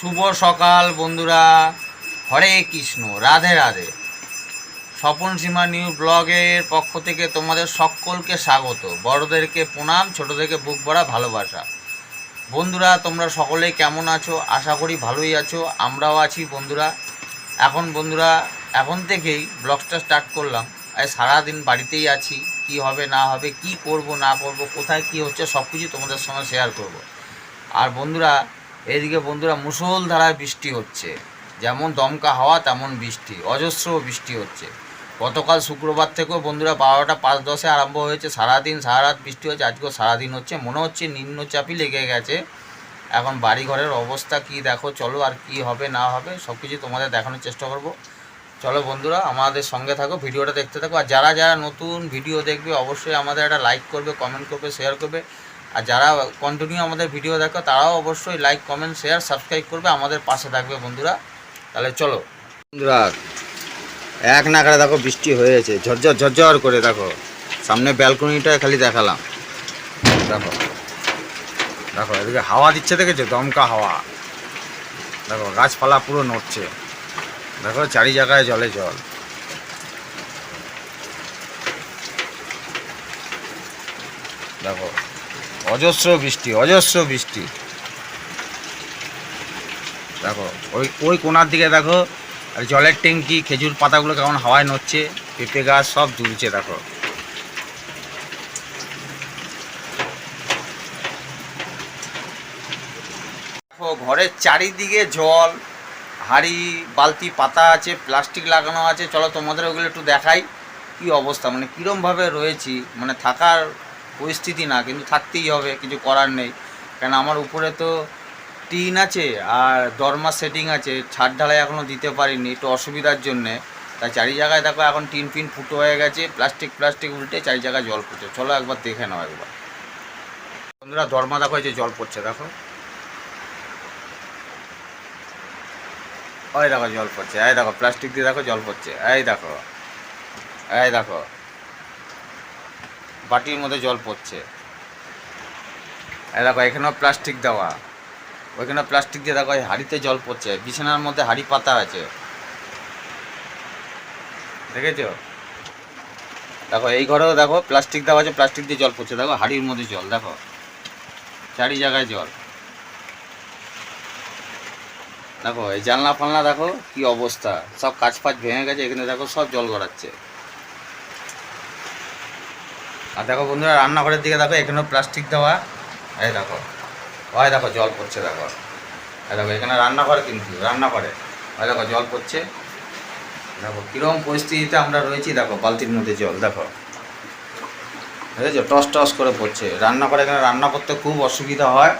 শুভ সকাল বন্ধুরা। হরে কৃষ্ণ, রাধে রাধে। স্বপন সীমা নিউ ব্লগের পক্ষ থেকে তোমাদের সকলকে স্বাগত। বড়দেরকে প্রণাম, ছোটদেরকে বুক ভরা ভালোবাসা। বন্ধুরা, তোমরা সকলেই কেমন আছো? আশা করি ভালোই আছো, আমরাও আছি বন্ধুরা। এখন বন্ধুরা, এখন থেকেই ব্লগটা স্টার্ট করলাম। আজ সারাদিন বাড়িতেই আছি, কি হবে, না হবে, কি করব, না করব, কোথায় কি হচ্ছে সব কিছু তোমাদের সঙ্গে শেয়ার করব। আর বন্ধুরা এদিকে বন্ধুরা মুষলধারায় বৃষ্টি হচ্ছে। যেমন দমকা হাওয়া, তেমন বৃষ্টি। অজস্র বৃষ্টি হচ্ছে। গতকাল শুক্রবার থেকেও বন্ধুরা বারোটা পাঁচ দশে আরম্ভ হয়েছে। সারাদিন সারা রাত বৃষ্টি হচ্ছে, আজকেও সারাদিন হচ্ছে। মনে হচ্ছে নিম্নচাপই লেগে গেছে। এখন বাড়ি ঘরের অবস্থা কি দেখো, চলো আর কি হবে, না হবে সব কিছু তোমাদের দেখানোর চেষ্টা করব। চলো বন্ধুরা, আমাদের সঙ্গে থাকো, ভিডিওটা দেখতে থাকো। আর যারা যারা নতুন ভিডিও দেখবে, অবশ্যই আমাদের একটা লাইক করবে কমেন্ট করবে শেয়ার করবে। আর যারা কন্টিনিউ আমাদের ভিডিও দেখো, তারাও অবশ্যই লাইক কমেন্ট শেয়ার সাবস্ক্রাইব করবে, আমাদের পাশে থাকবে বন্ধুরা। তাহলে চলো। বন্ধুরা, এক নাগারে দেখো বৃষ্টি হয়েছে, ঝরঝর ঝরঝর করে দেখো। সামনে ব্যালকনিটা খালি দেখালাম। দেখো দেখো, এদিকে হাওয়া দিচ্ছে দেখেছ? দমকা হাওয়া। দেখো, গাছপালা পুরো নড়ছে। দেখো, চারি জায়গায় জলে জল। দেখো অজস্র বৃষ্টি অজস্র বৃষ্টি। দেখো, ওই ওই কোনার দিকে দেখো, আর জলের ট্যাঙ্কি, খেজুর পাতাগুলো কেমন হাওয়ায় নড়ছে, পেঁপে গাছ সব দুলছে, দেখো। দেখো, ঘরের চারিদিকে জল, হাড়ি, বালতি, পাতা আছে, প্লাস্টিক লাগানো আছে। চলো তোমাদের ওগুলো একটু দেখাই, কি অবস্থা? মানে কীরমভাবে রয়েছি? মানে থাকার পরিস্থিতি না, কিন্তু থাকতেই হবে, কিছু করার নেই। কেন আমার উপরে তো টিন আছে আর দরমা সেটিং আছে ছাদ ঢালাই এখনও দিতে পারিনি, একটু অসুবিধার জন্যে। তাই চারি জায়গায় দেখো এখন টিন ফিন ফুটো হয়ে গেছে, প্লাস্টিক প্লাস্টিক উল্টে চারি জায়গায় জল পড়ছে। চলো একবার দেখে নাও একবার। বন্ধুরা, দরমা দেখো যে জল পড়ছে, দেখো। ওই দেখো, জল পড়ছে, এই দেখো, প্লাস্টিক দিয়ে দেখো, জল পড়ছে, এই দেখো এই দেখো। বাটির মধ্যে জল পড়ছে। দেখো, এখানেও প্লাস্টিক দেওয়া। ওইখানে প্লাস্টিক দিয়ে দেখো হাঁড়িতে জল পড়ছে। বিছানার মধ্যে হাঁড়ি পাতা আছে। দেখেছ? দেখো, এই ঘরেও দেখো প্লাস্টিক দেওয়া আছে প্লাস্টিক দিয়ে জল পড়ছে। দেখো, হাঁড়ির মধ্যে জল, দেখো। চারি জায়গায় জল। দেখো, এই জানলা ফালনা দেখো, কি অবস্থা। সব কাজ ফাজ ভেঙে গেছে, এখানে দেখো সব জল গড়াচ্ছে। আর দেখো বন্ধুরা, রান্নাঘরের দিকে দেখো, এখানেও প্লাস্টিক দেওয়া। এই দেখো, ওই দেখো, জল পড়ছে দেখো। এই দেখো, এখানে রান্নাঘর কিন্তু, রান্নাঘরে। ওই দেখো, জল পড়ছে। দেখো কীরকম পরিস্থিতিতে আমরা রয়েছি, দেখো, বালতির মধ্যে জল, দেখো। বুঝেছ? টস টস করে পড়ছে। রান্না করে এখানে রান্না করতে খুব অসুবিধা হয়।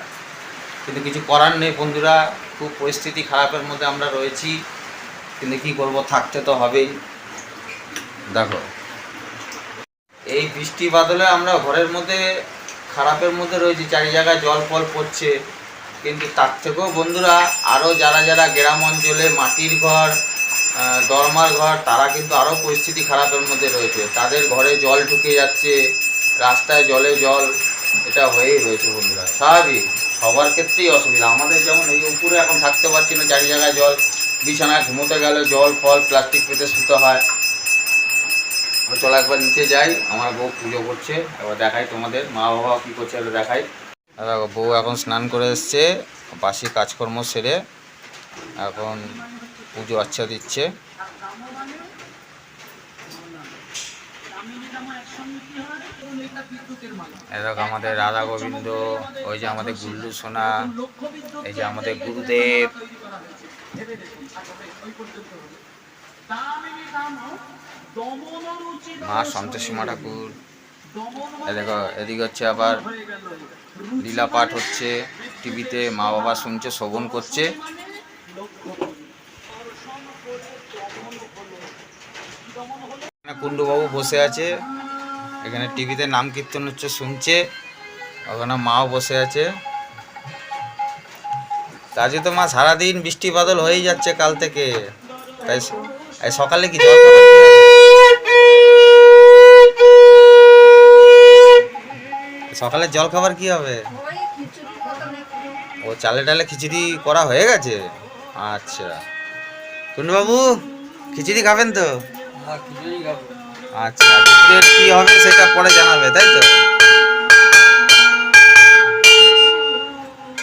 কিন্তু কিছু করার নেই বন্ধুরা, খুব পরিস্থিতি খারাপের মধ্যে আমরা রয়েছি। কিন্তু কি করব, থাকতে তো হবেই। দেখো এই বৃষ্টি বাদলে আমরা ঘরের মধ্যে, খারাপের মধ্যে রয়েছি চারি জায়গায় জল ফল পড়ছে। কিন্তু তার থেকেও বন্ধুরা আরও যারা যারা গ্রাম অঞ্চলে মাটির ঘর দরমার ঘর, তারা কিন্তু আরও পরিস্থিতি খারাপের মধ্যে রয়েছে। তাদের ঘরে জল ঢুকে যাচ্ছে, রাস্তায় জলে জল, এটা হয়েই রয়েছে বন্ধুরা। স্বাভাবিক, সবার ক্ষেত্রেই অসুবিধা। আমাদের যেমন এই উপরে এখন থাকতে পারছি না চারি জায়গায় জল, বিছানায় ঘুমোতে গেলে জল, ফল, প্লাস্টিক পেতে শুতে হয়। তো চলো একবার নিচে যাই, আমার বউ পুজো করছে। এবার দেখাই তোমাদের, মা বাবা কী করছে এটা দেখাই। দেখো বউ এখন স্নান করে এসছে, বাসি কাজকর্ম সেরে এখন পুজো আচ্ছা দিচ্ছে। দেখো আমাদের রাধা গোবিন্দ, ওই যে আমাদের গুল্লু সোনা, এই যে আমাদের গুরুদেব। মা সন্তোষীমা ঠাকুর। দেখো এদিকে হচ্ছে আবার লীলা পাঠ হচ্ছে টিভিতে মা বাবা শুনছে শ্রবণ করছে। কুণ্ডুবাবু বসে আছে এখানে টিভিতে নাম কীর্তন হচ্ছে শুনছে। ওখানে মাও বসে আছে। তা আজকে তো মা সারাদিন বৃষ্টি বাদল হয়েই যাচ্ছে কাল থেকে। তাই সকালে কি জল সকালে জল খাবার কি হবে? ও চালে টালে খিচুড়ি করা হয়ে গেছে? আচ্ছা। বাবু খিচুড়ি খাবেন তো? আচ্ছা কি হবে সেটা পরে জানাবে তাই তো?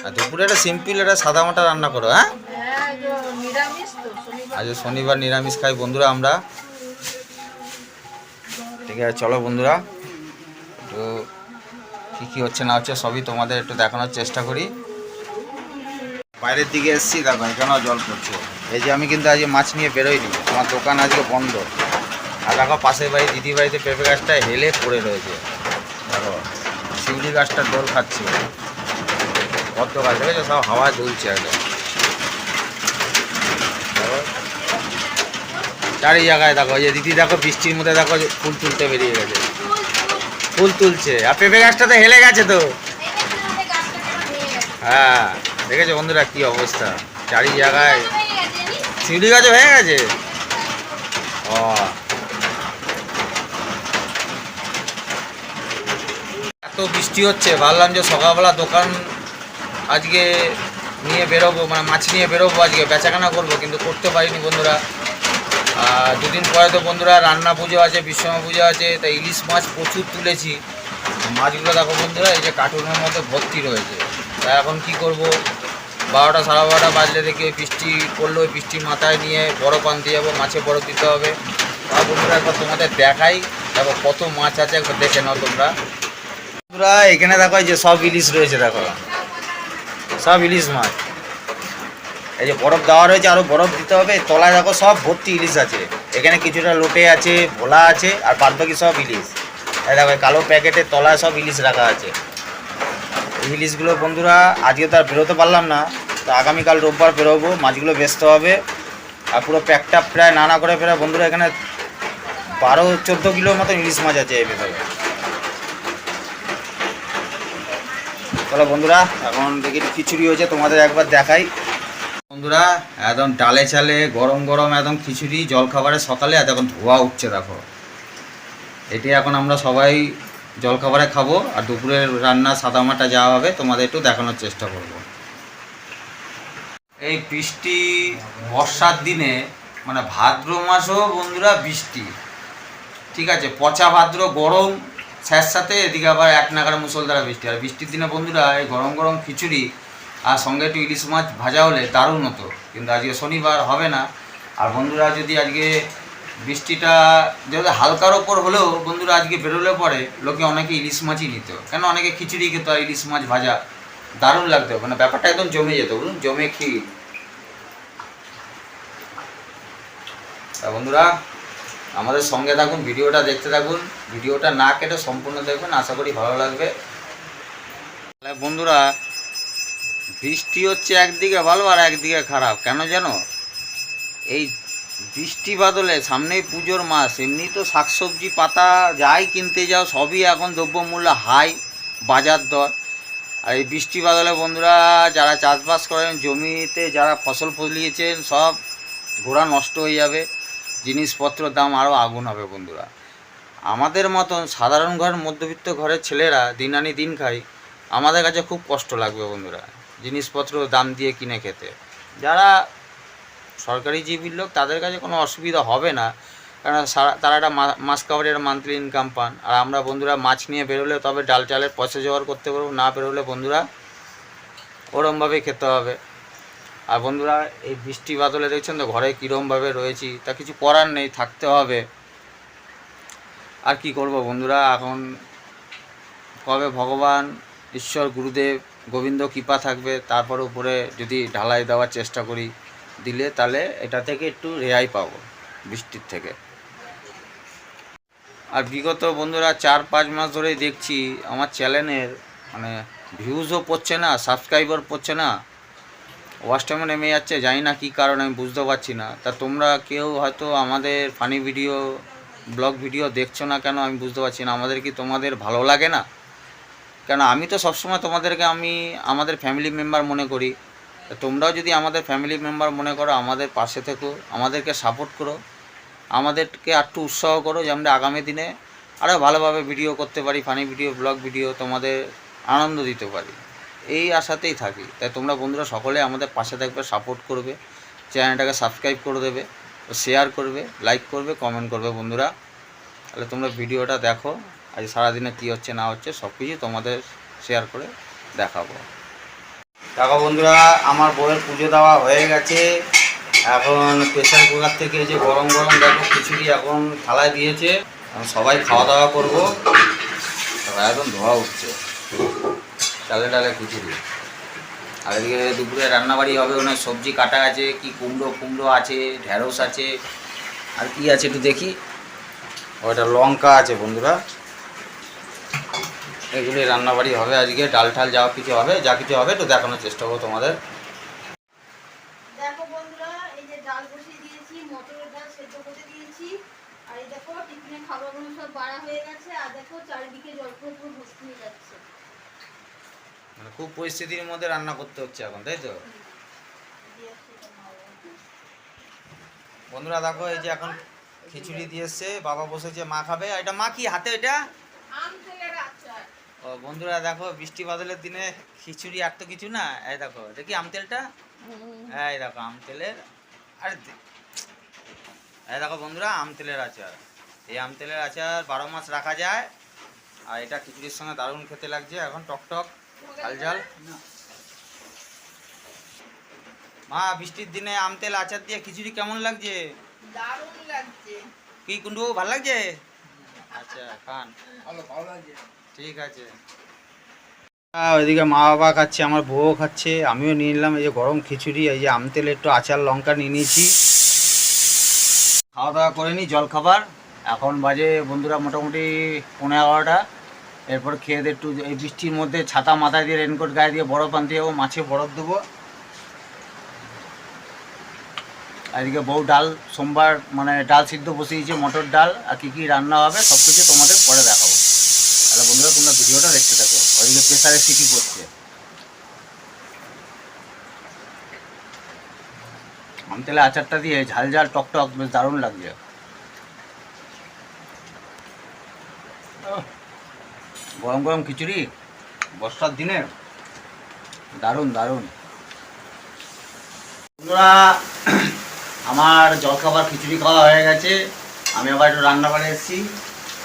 আর দুপুরে একটা সিম্পল একটা সাদা মাটা রান্না করো হ্যাঁ? আজ শনিবার নিরামিষ খাই বন্ধুরা আমরা। ঠিক আছে চলো বন্ধুরা। একটু কী কী হচ্ছে না হচ্ছে সবই তোমাদের একটু দেখানোর চেষ্টা করি। বাইরের দিকে এসেছি, দেখো, এখানেও জল পড়ছে। এই যে আমি কিন্তু আজকে মাছ নিয়ে বেরোইনি, আমার দোকান আজকে বন্ধ। আর দেখো, পাশের বাড়ি দিদি বাড়িতে পেঁপে গাছটা হেলে পড়ে রয়েছে। দেখো, শিউলি গাছটা দোল খাচ্ছে। কত গাছ, দেখেছ? সব হাওয়া দুলছে একদম। চারি জায়গায় দেখো, এই যে দিদি দেখো, বৃষ্টির মধ্যে দেখো ফুল তুলতে বেরিয়ে গেছে। ফুল তুলছে। আর পেঁপে গাছটা তো হেলে গেছে তো। হ্যাঁ দেখেছ বন্ধুরা কি অবস্থা? চারি জায়গায় শিউলি গাছে হয়ে গেছে? ও এত বৃষ্টি হচ্ছে, ভাবলাম যে সকালবেলা দোকান আজকে নিয়ে বেরোবো মানে মাছ নিয়ে বেরোবো আজকে, বেচাকেনা করব, কিন্তু করতে পারিনি বন্ধুরা। দুদিন পরে তো বন্ধুরা রান্না পুজো আছে বিশ্বমা পুজো আছে তাই ইলিশ মাছ প্রচুর তুলেছি। মাছগুলো দেখো বন্ধুরা, এই যে কার্টুনের মধ্যে ভর্তি রয়েছে। তা এখন কি করব? বারোটা সাড়ে বারোটা বাজলে দেখে বৃষ্টি পড়ল, ওই বৃষ্টি মাথায় নিয়ে বরফ আনতে যাব, মাছে বরফ দিতে হবে। আর বন্ধুরা একবার তোমাদের দেখাই, দেখো কত মাছ আছে, একবার দেখে নাও তোমরা। বন্ধুরা, এখানে দেখো যে সব ইলিশ রয়েছে, দেখো। সব ইলিশ মাছ। এই যে বরফ দেওয়া রয়েছে আরও বরফ দিতে হবে। তলায় দেখো সব ভর্তি ইলিশ আছে। এখানে কিছুটা লোটে আছে, ভোলা আছে, আর বাদ বাকি সব ইলিশ। এই দেখো কালো প্যাকেটের তলায় সব ইলিশ রাখা আছে। এই ইলিশগুলো বন্ধুরা, আজকে তো আর বেরোতে পারলাম না। তো আগামীকাল রোববার বেরোবো, মাছগুলো বেচতে হবে। আর পুরো প্যাকটা প্রায় নানা করে প্রায় বন্ধুরা, এখানে বারো, চোদ্দ কিলোর মতো ইলিশ মাছ আছে এই ভেতরে। চলো বন্ধুরা, এখন দেখি খিচুড়ি হয়েছে, তোমাদের একবার দেখাই। বন্ধুরা, একদম ডালে চালে, গরম গরম একদম খিচুড়ি জল খাবারে সকালে এখন ধোয়া উঠছে, দেখো। এটি এখন আমরা সবাই জল খাবারে খাব, আর দুপুরের রান্না সাদামাটা যা হবে তোমাদের একটু দেখানোর চেষ্টা করব। এই বৃষ্টি, বর্ষার দিনে মানে ভাদ্র মাসও বন্ধুরা বৃষ্টি। ঠিক আছে, পচা ভাদ্র, গরম স্যার সাথে এদিকে আবার এক নাগারে মুসলধারা বৃষ্টি। আর বৃষ্টির দিনে বন্ধুরা, এই গরম গরম খিচুড়ি আর সঙ্গে একটু ইলিশ মাছ ভাজা হলে দারুণ হতো। কিন্তু আজকে শনিবার হবে না। আর বন্ধুরা যদি আজকে বৃষ্টিটা যদি হালকার ওপর হলেও বন্ধুরা আজকে বেরোলে পরে লোকে অনেকে ইলিশ মাছই নিত। কেন অনেকে খিচুড়ি খেত আর ইলিশ মাছ ভাজা দারুণ লাগতো। মানে ব্যাপারটা একদম জমে যেত বুঝুন জমে ক্ষীর। তা বন্ধুরা, আমাদের সঙ্গে থাকুন, ভিডিওটা দেখতে থাকুন। ভিডিওটা না কেটে সম্পূর্ণ দেখবেন। আশা করি ভালো লাগবে। বন্ধুরা বৃষ্টি হচ্ছে একদিকে ভালো আর একদিকে খারাপ, কেন জানো? এই বৃষ্টি বাদলে সামনেই পুজোর মাস, এমনি তো শাকসবজি, পাতা যাই কিনতে যাও, সবই এখন দ্রব্যমূল্য হাই, বাজার দর। আর এই বৃষ্টি বাদলে বন্ধুরা, যারা চাষবাস করেন, জমিতে যারা ফসল ফলিয়েছেন, সব ঘোড়া নষ্ট হয়ে যাবে জিনিসপত্রের দাম আরও আগুন হবে বন্ধুরা। আমাদের মতন সাধারণ ঘরের মধ্যবিত্ত ঘরের ছেলেরা দিন আনি দিন খাই আমাদের কাছে খুব কষ্ট লাগবে বন্ধুরা। জিনিসপত্র দাম দিয়ে কিনে খেতে। যারা সরকারি জীবীর লোক, তাদের কাছে কোনো অসুবিধা হবে না। কারণ সারা- তারা একটা মাস কাভারের মান্থলি ইনকাম পান। আর আমরা বন্ধুরা মাছ নিয়ে বেরোলে তবে ডাল চালের পয়সা জোগাড় করতে পারব, না বেরোলে বন্ধুরা ওরমভাবেই খেতে হবে। আর বন্ধুরা, এই বৃষ্টি বাদলে দেখছেন তো ঘরে কীরমভাবে রয়েছি, তা কিছু করার নেই, থাকতে হবে। আর কি করব বন্ধুরা, এখন কবে ভগবান, ঈশ্বর, গুরুদেব গোবিন্দ কৃপা থাকবে, তারপর উপরে যদি ঢালাই দেওয়ার চেষ্টা করি, দিলে তাহলে এটা থেকে একটু রেহাই পাবো বৃষ্টির থেকে। আর বিগত বন্ধুরা, চার পাঁচ মাস ধরেই দেখছি আমার চ্যানেলের মানে ভিউজও পড়ছে না, সাবস্ক্রাইবার পড়ছে না। ওয়াচ নেমে যাচ্ছে, জানি না কী কারণে, আমি বুঝতে পারছি না। তা তোমরা কেউ হয়তো আমাদের ফানি ভিডিও ব্লগ ভিডিও দেখছ না কেন, আমি বুঝতে পারছি না। আমাদের কি তোমাদের ভালো লাগে না? কেন আমি তো সবসময় তোমাদেরকে আমি আমাদের ফ্যামিলি মেম্বার মনে করি। তোমরাও যদি আমাদের ফ্যামিলি মেম্বার মনে করো, আমাদের পাশে থেকো, আমাদেরকে সাপোর্ট করো, আমাদেরকে একটু উৎসাহ করো যে আমরা আগামী দিনে আরও ভালোভাবে ভিডিও করতে পারি ফানি ভিডিও ব্লগ ভিডিও তোমাদের আনন্দ দিতে পারি। এই আশাতেই থাকি। তাই তোমরা বন্ধুরা সকলে আমাদের পাশে থাকবে সাপোর্ট করবে, চ্যানেলটাকে সাবস্ক্রাইব করে দেবে শেয়ার করবে লাইক করবে কমেন্ট করবে বন্ধুরা। তাহলে তোমরা ভিডিওটা দেখো। আজ সারাদিনে কী হচ্ছে, না হচ্ছে সব কিছু তোমাদের শেয়ার করে দেখাবো। দেখো বন্ধুরা, আমার বউয়ের পুজো দেওয়া হয়ে গেছে। এখন প্রেশার কুকার থেকে যে গরম গরম দেখো খিচুড়ি এখন থালায় দিয়েছে। সবাই খাওয়া দাওয়া করব। একদম ধোয়া উঠছে। চালে ডালে খিচুড়ি। আর এদিকে দুপুরে রান্নাবাড়ি হবে, ওখানে সবজি কাটা আছে, কি কুমড়ো কুমড়ো আছে, ঢেঁড়স আছে, আর কি আছে একটু দেখি। ওটা লঙ্কা আছে বন্ধুরা। এগুলি রান্নাবাড়ি হবে আজকে ডাল ঠাল যা কিছু হবে যা কিছু হবে একটু দেখানোর চেষ্টা করব তোমাদের। দেখো বন্ধুরা এই যে ডাল বসিয়ে দিয়েছি মটরের ডাল সেদ্ধ করে দিয়েছি। আর এই দেখো টিফিনে খাবারগুলো সব বাড়া হয়ে গেছে আর দেখো চারিদিকে জল পুরো পুরো ভর্তি হয়ে যাচ্ছে। মানে খুব পরিস্থিতির মধ্যে রান্না করতে হচ্ছে এখন তাই তো। বন্ধুরা দেখো এই যে এখন খিচুড়ি দিয়ে এসছে বাবা বসেছে মা খাবে। এটা মা কি হাতে এটা? আম তেলের আচার। ও বন্ধুরা দেখো বৃষ্টি বাদলের দিনে খিচুড়ি আর তো কিছু না। এই দেখো দেখি আম তেলটা? এই দেখো আম তেলের আরে এই দেখো বন্ধুরা আম তেলের আচার। এই আম তেলের আচার বারো মাস রাখা যায়। আর এটা খিচুড়ির সঙ্গে দারুণ খেতে লাগছে। এখন টক টক ঝাল ঝাল। মা বৃষ্টির দিনে আম তেল আচার দিয়ে খিচুড়ি কেমন লাগছে? দারুণ লাগছে। কি কুন্ডু ভালো লাগছে? আচ্ছা খান। ঠিক আছে। ওইদিকে মা বাবা খাচ্ছে, আমার বউও খাচ্ছে, আমিও নিয়ে নিলাম, এই যে গরম খিচুড়ি, এই যে আম তেল, একটু আচার, লঙ্কা নিয়ে নিয়েছি। খাওয়া দাওয়া করে নি জল খাবার এখন বাজে বন্ধুরা মোটামুটি পনেরো এগারোটা। এরপর খেয়ে দিয়ে একটু এই বৃষ্টির মধ্যে ছাতা মাথায় দিয়ে রেনকোট গায়ে দিয়ে বরফ আনতে যাব, মাছে বরফ দেবো। এদিকে বউ ডাল, সোমবার মানে ডাল সিদ্ধ বসিয়েছে, মটর ডাল, আর কী কী রান্না হবে সব কিছু তোমাদের পরে দেখাবো। তাহলে বন্ধুরা, তোমরা ভিডিওটা দেখতে থাকো। ওইদিকে প্রেসারে সিটি পড়ছে আম তেলে আচারটা দিয়ে ঝাল ঝাল, টক টক, বেশ দারুণ লাগছে। গরম গরম খিচুড়ি, বর্ষার দিনে, দারুণ দারুণ। বন্ধুরা, আমার জলখাবার খিচুড়ি খাওয়া হয়ে গেছে। আমি আবার একটু রান্নাবাড়ি এসেছি।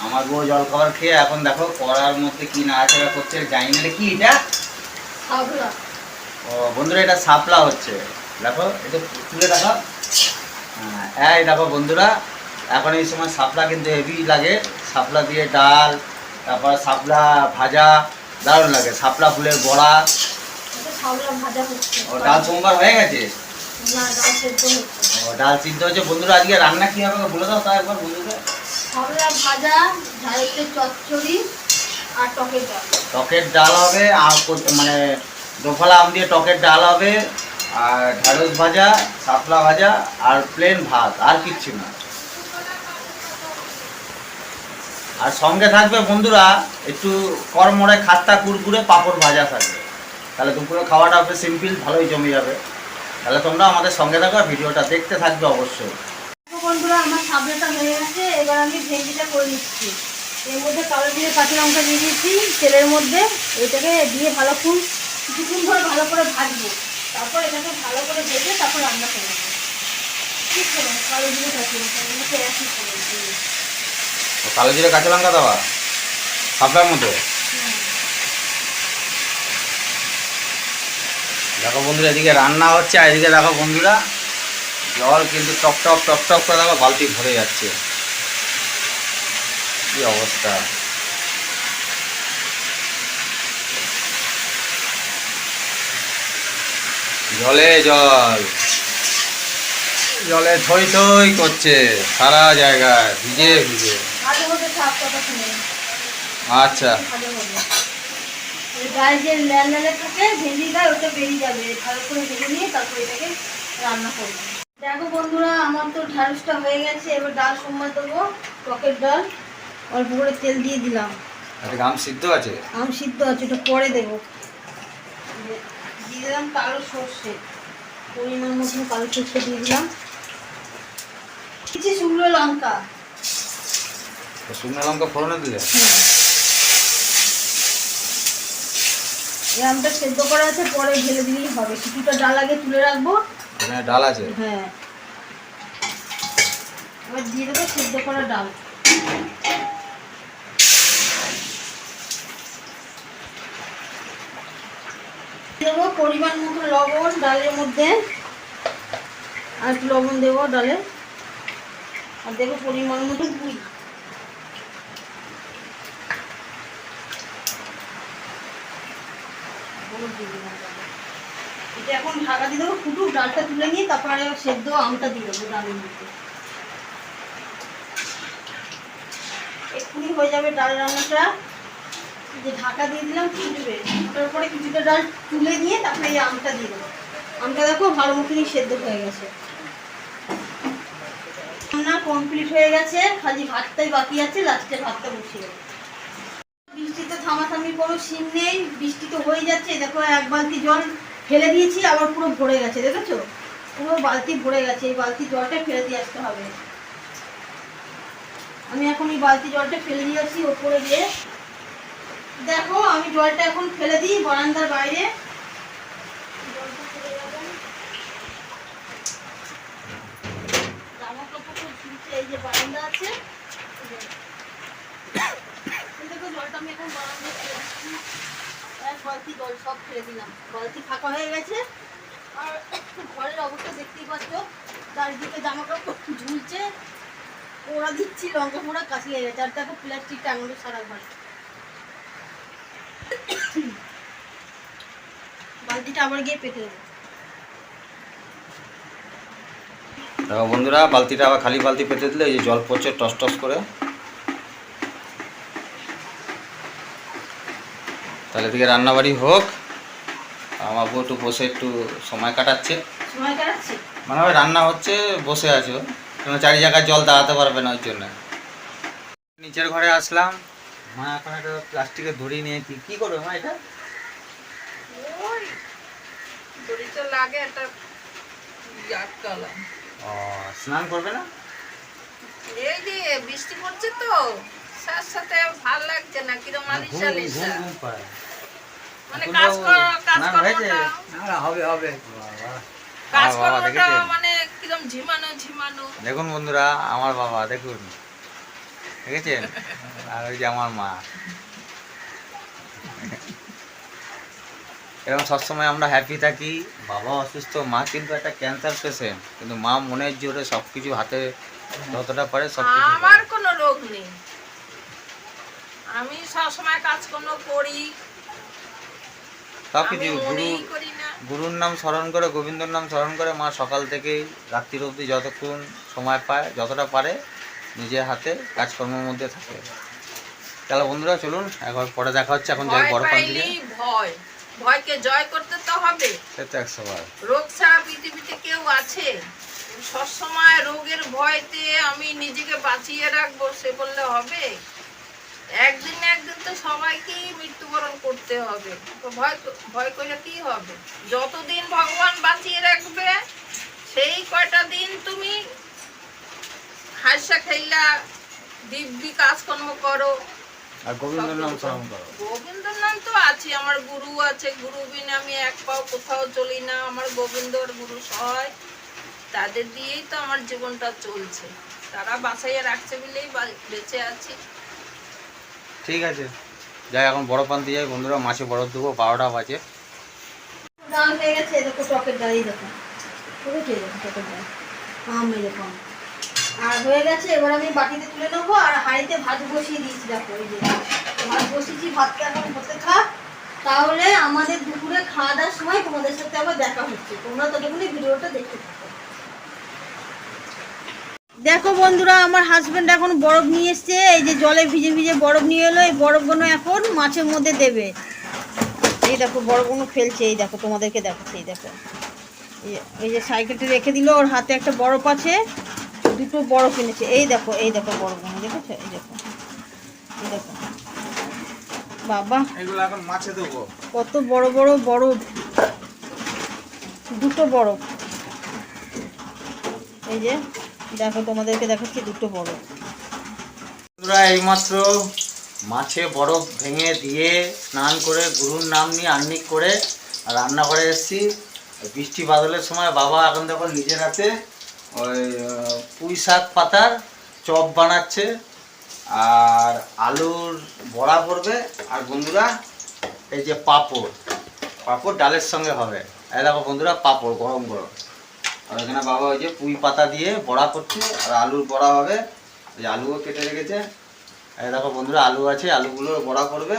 আমার বউ জলখাবার খেয়ে এখন দেখো কড়ার মধ্যে কি নাড়াচাড়া করছে জানি না কি এটা? ও বন্ধুরা এটা সাপলা হচ্ছে। দেখো এটা তুলে দেখো। হ্যাঁ এই দেখো বন্ধুরা এখন এই সময় সাপলা কিন্তু হেভি লাগে। সাপলা দিয়ে ডাল তারপর সাপলা ভাজা দারুণ লাগে। সাপলা ফুলের বড়া। ও ডাল সোমবার হয়ে গেছে? ডাল ও ডাল সিদ্ধ হচ্ছে। বন্ধুরা আজকে রান্না কী হবে? বলে দাও তা একবার বন্ধুদের। আর টকের ডাল। হবে, আর মানে দোফালা আম দিয়ে টকের ডাল হবে, আর ভাজা ভাজা, আর প্লেন ভাত, আর কিচ্ছু না। আর সঙ্গে থাকবে বন্ধুরা, একটু কর্মরে খাস্তা কুরকুরে পাঁপড় ভাজা থাকবে। তাহলে দুপুরে খাওয়াটা হবে সিম্পল ভালোই জমে যাবে। তাহলে তোমরা আমাদের সঙ্গে থাকো ভিডিওটা দেখতে থাকবে অবশ্যই। বন্ধুরা আমার সাবলেটা হয়ে গেছে এবার আমি ভেন্ডিটা করে নিচ্ছি। এর মধ্যে কালো দিয়ে কাঁচা লঙ্কা দিয়ে দিয়েছি তেলের মধ্যে এটাকে দিয়ে ভালো ফুল কিছুক্ষণ ধরে ভালো করে ভাজবো। তারপর এটাকে ভালো করে ভেজে তারপর রান্না করে নেব ঠিক কালো দিয়ে কাঁচা লঙ্কা কালো জিরে কাঁচা লঙ্কা দেওয়া? শাপলার মধ্যে? দেখো বন্ধুরা এদিকে রান্না হচ্ছে আর এদিকে দেখো বন্ধুরা জল কিন্তু টক টক টক টক করে দেখো বালতি ভরে যাচ্ছে। কি অবস্থা? জলে জল। জলে থই থই করছে সারা জায়গায় ভিজে ভিজে। আচ্ছা। গায়ে যে লাল লালে থাকে গায়ে ওটা বেরিয়ে যাবে। ভালো করে ভেজে নিয়ে তারপর এটাকে রান্না করব। দেখো বন্ধুরা আমার তো ঢ্যাঁড়সটা হয়ে গেছে এবার ডাল সোমবার দেবো টকের ডাল অল্প করে তেল দিয়ে দিলাম। আম সিদ্ধ আছে? আম সিদ্ধ আছে ওটা পরে দেবো। দিয়ে দিলাম কালো সর্ষে পরিমাণ মতন কালো সর্ষে দিয়ে দিলাম। কিছু শুকনো লঙ্কা। শুকনো লঙ্কা ফোড়নে দিলে? এই আমটা সেদ্ধ করা আছে পরে ঢেলে দিলেই হবে। কিছুটা ডাল আগে তুলে রাখব এখানে ডাল আছে। হ্যাঁ। সেদ্ধ করা ডাল। দেবো পরিমাণ মতো লবণ ডালের মধ্যে। আর একটু লবণ দেবো ডালে। আর দেবো পরিমাণ মতো পুই দিয়ে এখন ঢাকা দিয়ে দেবো, ফুটুক, ডালটা তুলে নিয়ে তারপরে সেদ্ধ আমটা দিয়ে দেবো ডালের মধ্যে। এক্ষুনি হয়ে যাবে ডাল রান্নাটা। যে ঢাকা দিয়ে দিলাম ফুটবে ফুটার পরে কিছুটা ডাল তুলে নিয়ে তারপরে এই আমটা দিয়ে দেবো। আমটা দেখো ভালো মতনই সেদ্ধ হয়ে গেছে। রান্না কমপ্লিট হয়ে গেছে। খালি ভাতটাই বাকি আছে, লাস্টে ভাতটা বসিয়ে বৃষ্টিতে থামাথামির কোনো সিম নেই, বৃষ্টি তো হয়ে যাচ্ছে। দেখো এক বালতি জল ফেলে দিয়েছি, আবার পুরো ভরে গেছে, দেখেছ? পুরো বালতি ভরে গেছে, এই বালতি জলটা ফেলে দিয়ে আসতে হবে। আমি এখন এই বালতি জলটা ফেলে দিয়ে আসি ওপরে গিয়ে। দেখো, আমি জলটা এখন ফেলে দিই বারান্দার বাইরে। এই যে বারান্দা আছে। জলটা আমি এখন বারান্দায় হয়ে কাশি হয়ে গেছে। আর দেখো সারা বালতিটা আবার গিয়ে বন্ধুরা, বালতিটা আবার খালি বালতি পেতে দিলে এই যে জল পড়ছে টস টস করে। তাহলে এদিকে রান্নাবাড়ি হোক। আমার বউ একটু বসে একটু সময় কাটাচ্ছে। মানে ওই রান্না হচ্ছে বসে আছো কেন চারি জায়গায় জল দাঁড়াতে পারবে না ওই জন্য। নিচের ঘরে আসলাম। মা এখন একটা প্লাস্টিকের দড়ি নিয়ে কি কি করবে মা এটা? লাগে একটা আটকালাম। ও স্নান করবে না? এই যে বৃষ্টি পড়ছে তো। সার সাথে ভালো লাগছে না কিরম আলিশা আলিশা মানে কাজ কাজ হবে হবে। কাজ? মানে ঝিমানো ঝিমানো। দেখুন বন্ধুরা আমার বাবা দেখুন। দেখেছেন? আর ওই যে আমার মা। এরকম সবসময় আমরা হ্যাপি থাকি। বাবা অসুস্থ মা কিন্তু একটা ক্যান্সার পেশেন্ট কিন্তু মা মনের জোরে সব কিছু হাতে যতটা পারে সব কিছু আমার কোনো রোগ নেই। আমি সবসময় কাজকর্ম করি আমি কিছু গুরু গুরুর নাম স্মরণ করে গোবিন্দর নাম স্মরণ করে মা সকাল থেকেই রাত্রির অবধি যতক্ষণ সময় পায় যতটা পারে নিজের হাতে কাজকর্মের মধ্যে থাকে। তাহলে বন্ধুরা চলুন একবার পরে দেখা হচ্ছে এখন যাই বড় পান দিকে ভয়। ভয়কে জয় করতে তো হবে। সেটা একশো বার রোগ ছাড়া পৃথিবীতে কেউ আছে। সবসময় রোগের ভয়তে আমি নিজেকে বাঁচিয়ে রাখব সে বললে হবে? একদিন না একদিন তো সবাইকেই মৃত্যুবরণ করতে হবে। তো ভয় ভয় করলে কি হবে? যতদিন ভগবান বাঁচিয়ে রাখবে সেই কয়টা দিন তুমি হাসা খেলা দিব্যি কাজকর্ম করো। আর গোবিন্দর নাম স্মরণ করো। গোবিন্দর নাম তো আছে আমার গুরু আছে। গুরু বিনে আমি এক পাও কোথাও চলি না আমার গোবিন্দর গুরু সহায় তাদের দিয়েই তো আমার জীবনটা চলছে। তারা বাঁচাইয়া রাখছে বলেই বেঁচে আছি। ঠিক আছে। যাই, এখন বড় পান্তি যাই, বন্ধুরা মাছে বড় দেবো বারোটা বাজে। আর হয়ে গেছে, এবার আমি তুলে নেব, আর হাঁড়িতে ভাত বসিয়ে ভাত বসিয়েছি এখন তাহলে আমাদের দুপুরে খাওয়া দাওয়ার সময় তোমাদের সাথে আবার দেখা হচ্ছে। তোমরা ততক্ষণে ভিডিওটা দেখতে থাকো। দেখো বন্ধুরা আমার হাজব্যান্ড এখন বরফ নিয়ে এসছে। এই যে জলে ভিজে ভিজে বরফ নিয়ে এলো এই বরফগুলো এখন মাছের মধ্যে দেবে। এই দেখো বরফগুলো ফেলছে এই দেখো তোমাদেরকে দেখাচ্ছে এই দেখো। এই যে- এই যে সাইকেলটা রেখে দিল ওর হাতে একটা বরফ আছে দুটো বরফ এনেছে। এই দেখো এই দেখো বরফগুলো দেখেছ? এই দেখো এই দেখো। বাবা এগুলো এখন মাছে দেবো। কত বড় বড় বরফ। দুটো বরফ। এই যে দেখো, তোমাদেরকে দেখাচ্ছি দুটো বরফ বন্ধুরা, এইমাত্র মাছে বরফ ভেঙে দিয়ে স্নান করে গুরুর নাম নিয়ে আন্নিক করে রান্নাঘরে এসেছি। বৃষ্টি বাদলের সময় বাবা এখন দেখো নিজের হাতে ওই পুঁই শাক পাতার চপ বানাচ্ছে আর আলুর বড়া করবে আর বন্ধুরা, এই যে পাঁপড় পাঁপড় ডালের সঙ্গে হবে। এই দেখো বন্ধুরা, পাঁপড় গরম গরম। আর এখানে বাবা ওই যে পুঁই পাতা দিয়ে বড়া করছে, আর আলুর বড়া হবে। ওই আলুও কেটে রেখেছে। এই দেখো বন্ধুরা, আলু আছে, আলুগুলো বড়া করবে।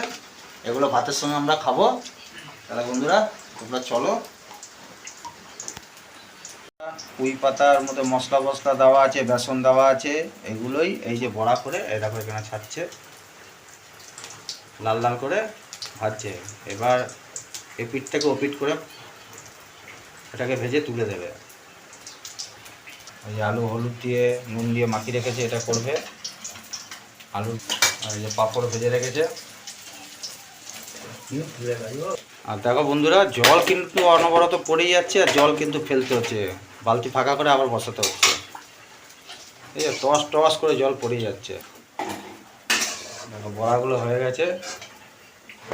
এগুলো ভাতের সঙ্গে আমরা খাব। তাহলে বন্ধুরা, তোমরা চলো। পুঁই পাতার মধ্যে মশলা ফসলা দেওয়া আছে, বেসন দেওয়া আছে, এগুলোই এই যে বড়া করে, এই দেখো এখানে ছাড়ছে। লাল লাল করে ভাজছে। এবার এই পিঠটাকে ওপিট করে এটাকে ভেজে তুলে দেবে। ওই যে আলু হলুদ দিয়ে নুন দিয়ে মাখিয়ে রেখেছে, এটা করবে। আলু, আর যে পাঁপড় ভেজে রেখেছে। আর দেখো বন্ধুরা, জল কিন্তু অনবরত পড়েই যাচ্ছে আর জল কিন্তু ফেলতে হচ্ছে। বালতি ফাঁকা করে আবার বসাতে হচ্ছে। এই যে টস টস করে জল পড়েই যাচ্ছে। দেখো, বড়াগুলো হয়ে গেছে।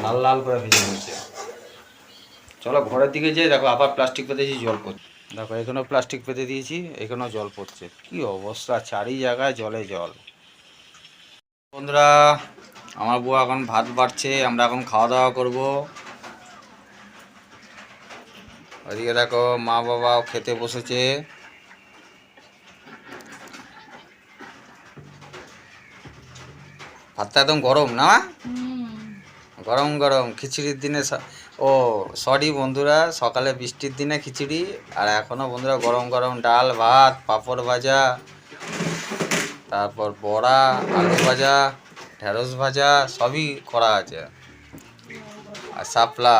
লাল লাল করে ভেজে নিচ্ছে চলো ঘরের দিকে যেয়ে দেখো, আবার প্লাস্টিক পেতে দিয়েছি জল পড়ছে। দেখো, এখানেও প্লাস্টিক পেতে দিয়েছি, এখানেও জল পড়ছে। কি অবস্থা চারি জায়গায় জলে জল। বন্ধুরা, আমার বউ এখন ভাত বাড়ছে, আমরা এখন খাওয়া দাওয়া করব। ওইদিকে দেখো, মা বাবাও খেতে বসেছে। ভাতটা একদম গরম, না গরম গরম খিচুড়ির দিনে ও, সরি বন্ধুরা, সকালে বৃষ্টির দিনে খিচুড়ি, আর এখনও বন্ধুরা গরম গরম ডাল, ভাত, পাঁপড় ভাজা, তারপর বড়া, আলু ভাজা, ঢেঁড়স ভাজা, সবই করা আছে। আর শাপলা।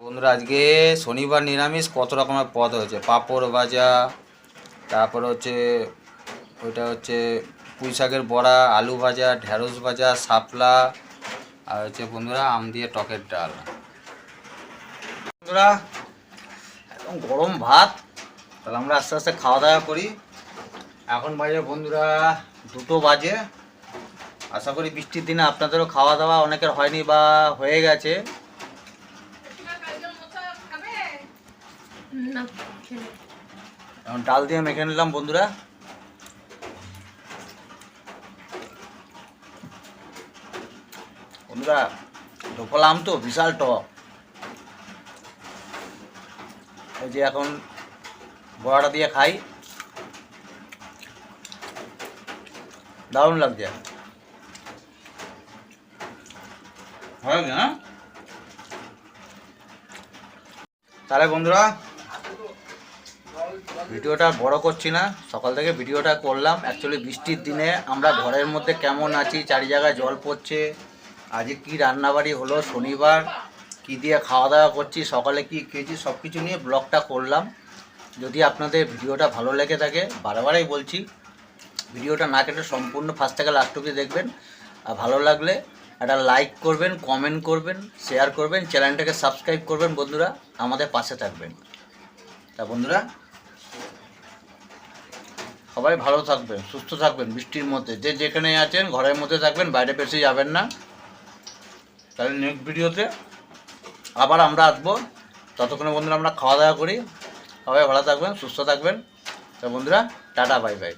বন্ধুরা, আজকে শনিবার নিরামিষ কত রকমের পদ হয়েছে? পাঁপড় ভাজা, তারপর হচ্ছে ওইটা হচ্ছে পুঁই শাকের বড়া আলু ভাজা ঢেঁড়স ভাজা শাপলা আর হচ্ছে বন্ধুরা আম দিয়ে টকের ডাল। বন্ধুরা একদম গরম ভাত। তাহলে আমরা আস্তে আস্তে খাওয়া দাওয়া করি। এখন বাজে বন্ধুরা দুটো বাজে। আশা করি বৃষ্টির দিনে আপনাদেরও খাওয়া দাওয়া অনেকের হয়নি বা হয়ে গেছে। এখন ডাল দিয়ে মেখে নিলাম বন্ধুরা। বন্ধুরা ঢোকলা আম তো, বিশাল টক এই যে এখন বড়াটা দিয়ে খাই। দারুণ লাগছে। ভালো না তাহলে বন্ধুরা, ভিডিওটা বড় করছি না। সকাল থেকে ভিডিওটা করলাম। অ্যাকচুয়ালি বৃষ্টির দিনে আমরা ঘরের মধ্যে কেমন আছি চারি জায়গায় জল পড়ছে আজকে কি রান্নাবাড়ি হলো, শনিবার, কি দিয়ে খাওয়া দাওয়া করছি, সকালে কি খেয়েছি সব কিছু নিয়ে ব্লগটা করলাম। যদি আপনাদের ভিডিওটা ভালো লেগে থাকে, বারবারই বলছি, ভিডিওটা না কেটে সম্পূর্ণ ফার্স্ট থেকে লাস্ট অব্দি দেখবেন। আর ভালো লাগলে একটা লাইক করবেন কমেন্ট করবেন শেয়ার করবেন চ্যানেলটাকে সাবস্ক্রাইব করবেন বন্ধুরা, আমাদের পাশে থাকবেন। তা বন্ধুরা, সবাই ভালো থাকবেন, সুস্থ থাকবেন, বৃষ্টির মধ্যে। যে যেখানে আছেন, ঘরের মধ্যে থাকবেন, বাইরে বেশি যাবেন না। তাহলে নেক্সট ভিডিওতে আবার আমরা আসব। ততক্ষণে বন্ধুরা আমরা খাওয়া দাওয়া করি। সবাই ভালো থাকবেন, সুস্থ থাকবেন। তো বন্ধুরা, টাটা বাই বাই